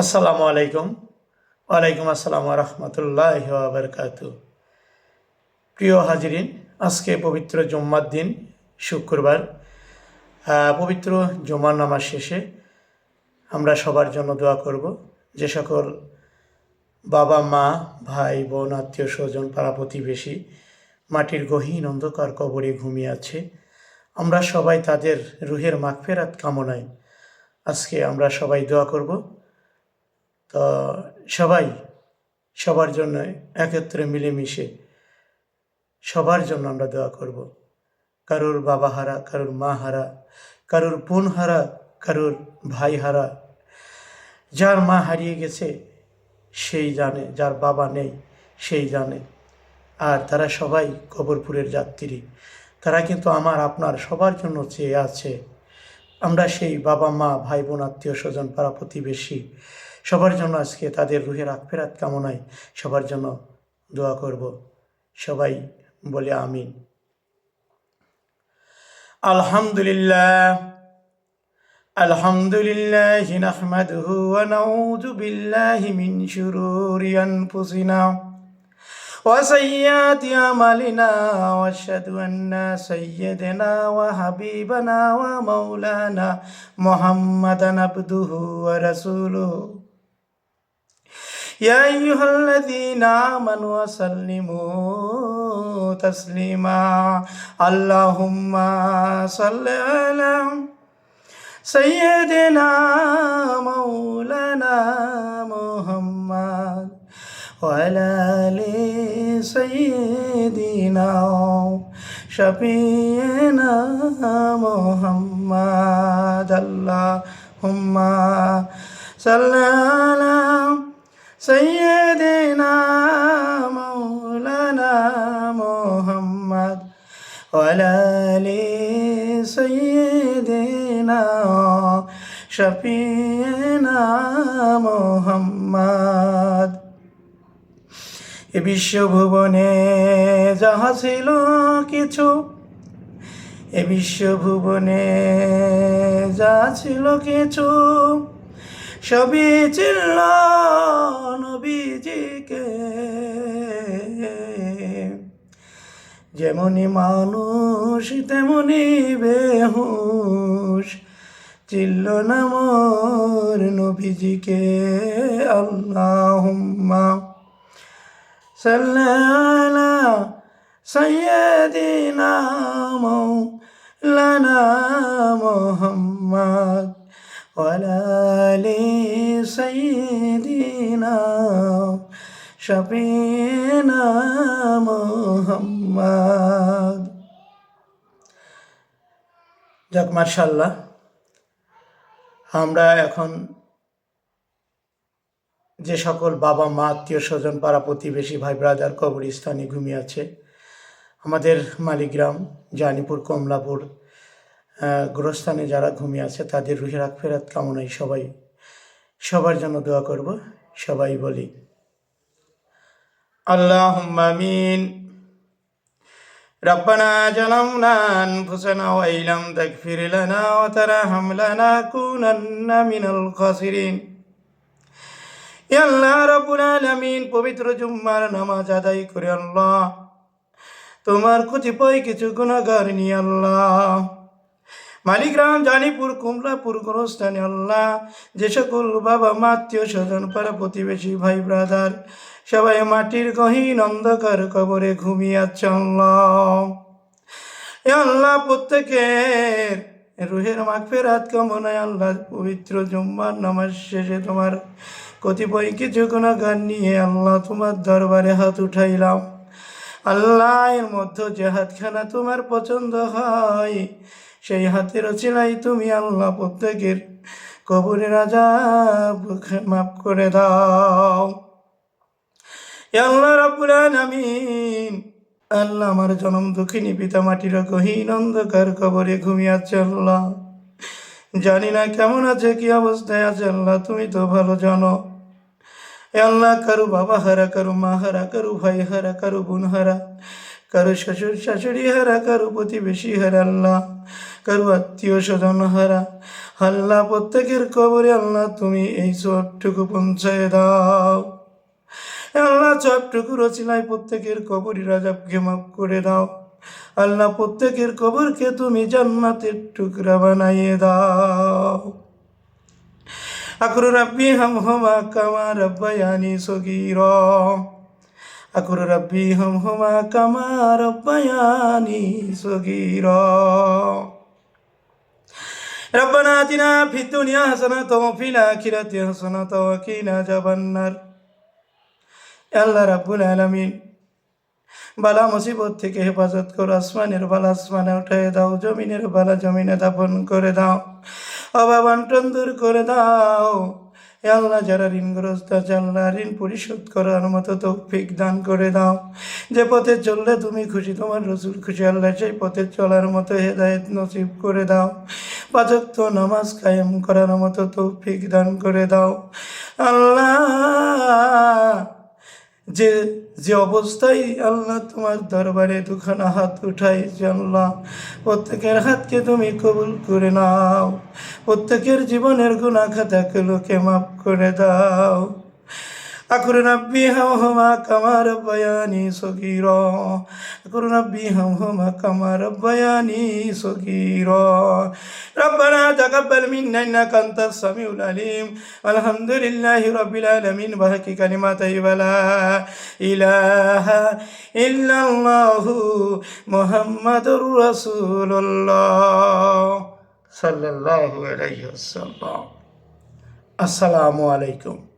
আসসালামু আলাইকুম। ওয়ালাইকুম আসসালাম রহমতুল্লাহ বারকাত প্রিয় হাজিরিন, আজকে পবিত্র জুম্মার দিন, শুক্রবার। পবিত্র জুমার নামাজ শেষে আমরা সবার জন্য দোয়া করব। যে সকল বাবা, মা, ভাই, বোন, আত্মীয় স্বজন, পাড়া প্রতিবেশী মাটির গহীন অন্ধকার কবরে ঘুমিয়ে আছে। আমরা সবাই তাদের রুহের মাগফেরাত কামনায় আজকে আমরা সবাই দোয়া করব। তো সবাই সবার জন্য একত্রে মিলেমিশে সবার জন্য আমরা দোয়া করব। কারোর বাবা হারা, কারোর মা হারা, কারোর বোন হারা, কারোর ভাই হারা, যার মা হারিয়ে গেছে, সেই জানে, যার বাবা নেই, সেই জানে। আর তারা সবাই কবরপুরের যাত্রী। তারা কিন্তু আমার, আপনার সবার জন্য চেয়ে আছে। আমরা সেই বাবা, মা, ভাই, বোন, আত্মীয়, স্বজন, পাড়া প্রতিবেশী সবার জন্য আজকে তাদের রুহের আকফেরাত কামনায় সবার জন্য দোয়া করব সবাই বলে আমিন আলহামদুলিল্লাহ আলহামদুলিল্লাহ নাহমাদুহু ওয়া নাউযু বিল্লাহি মিন শুরুরি আনফুসিনা وسيئات أعمالنا وأشهد أن سيدنا وحبيبنا ومولانا محمدا عبده ورسوله يا أيها الذين آمنوا وسلموا تسليما. اللهم صل على سيدنا مولانا محمد وعلى آل سيدنا شفينا محمد. اللهم صل على সৈয়দেনা মৌলানা মোহাম্মদ ওলালে সৈয়দেনা শফিয়েনা মোহাম্মদ বিশ্বভুবনে যাহা ছিল কিছু, এ বিশ্বভুবনে যা ছিল কিছু সবই ছিল নবীজিকে। যেমনি মানুষ, তেমনি বেহুশ চিল্ল নামর নবীজিকে। আল্লাহুম্মা সাল্লি আলা সাইয়্যিদিনা মাওলানা মুহাম্মদ। আলি সাইয়্যিদিনা শফিনা মুহাম্মদ যাক মার্শাল্লাহ আমরা এখন যে সকল বাবা, মা, আত্মীয় স্বজন, পাড়া প্রতিবেশী, ভাই ব্রাদার কবরস্থানে ঘুমিয়ে আছে, আমাদের মালিগ্রাম, জানিপুর, কমলাপুর গোরস্থানে যারা ঘুমিয়ে আছে তাদের রুহের ফেরাত কামনায় সবাই সবার জন্য দোয়া করব সবাই বলি আল্লাহ আমিন ربنا ظلمنا أنفسنا وإن لم تغفر لنا وترحم لنكونن من الخاسرين ইয়া আল্লাহ রাব্বুল আলামিন পবিত্র জুম্মার নামাজ আদায় করে আল্লাহ তোমার কতিপয় কিছু গুণাগার নিয়ে আল্লাহ মালিগ্রাম, জানিপুর, কুমলাপুর, গোরস্থানে আল্লাহ, যে সকল বাবা মা, আত্মীয় স্বজন, পাড়া প্রতিবেশী, ভাই ব্রাদার, সবাই মাটির গহীন অন্ধকার কবরে ঘুমিয়ে আছে আল্লাহ। এ আল্লাহ প্রত্যেকের রুহের মাগফেরাত কামনায় আল্লাহ পবিত্র জুম্মার নামাজ শেষে তোমার কতিপয় কিছু গান নিয়ে আল্লাহ তোমার দরবারে হাত উঠাইলাম। আল্লাহ এর মধ্যে যে হাতখানা তোমার পছন্দ হয়। সেই হাতের চিলাই তুমি আল্লাহ প্রত্যেকের কবরের রাজা মাফ করে দাও। আল্লাহ রাব্বুল আলামিন, আল্লাহ আমার জনম দুঃখিনী পিতা মাটির গহীন অন্ধকার কবরে ঘুমিয়ে আল্লাহ। জানি না কেমন আছে, কি অবস্থায় আছে আল্লাহ, তুমি তো ভালো জানো। আল্লাহ কারু বাবা হারা কারু মা হারা কারু ভাই হারা কারু বোন হারা কারও শ্বশুর শাশুড়ি হারা কারও প্রতিবেশী হারা আল্লাহ কারও আত্মীয় স্বজন হারা আল্লাহ প্রত্যেকের কবরে আল্লাহ তুমি এই সবটুকু পৌঁছায় দাও আল্লাহ সবটুকু রচিলায় প্রত্যেকের কবরই রাজাবকে মাফ করে দাও আল্লাহ প্রত্যেকের কবরকে তুমি জান্নাতের টুকরা বানাইয়ে দাও أقول ربي همهما كما ربياني صغيرا أقول ربي همهما كما ربياني صغيرا ربنا آتنا في الدنيا حسنة وفي الآخرة حسنة وقنا عذاب النار يا الله رب العالمين বালা মুসিবত থেকে হেফাজত করো, আসমানের বালা আসমানে উঠে দাও, জমিনের বালা জমিনে দাপন করে দাও। অভাবান্টন দূর করে দাও। আল্লাহ যারা ঋণগ্রস্ত, আল্লাহ ঋণ পরিশোধ করার মতো তৌফিক দান করে দাও। যে পথে চললে তুমি খুশি, তোমার রসুল খুশি, আল্লাহ সেই পথে চলার মতো হেদায়েত নসিব করে দাও। পাচক নামাজ কায়েম করার মতো তৌফিক দান করে দাও। আল্লাহ যে যে অবস্থায় আল্লাহ তোমার দরবারে দুখানা হাত উঠাই আল্লাহ, প্রত্যেকের হাতকে তুমি কবুল করে নাও। প্রত্যেকের জীবনের গুণা খাতাগুলোকে মাফ করে দাও। أكر ربي هوهما كما ربياني صغيرا. هوهما كما ربياني صغيرا. ربنا تقبل منا إنك أنت السميع العليم. والحمد لله رب العالمين. بحق كلمات ولا إله إلا الله محمد رسول الله. صلى الله عليه وسلم. السلام عليكم.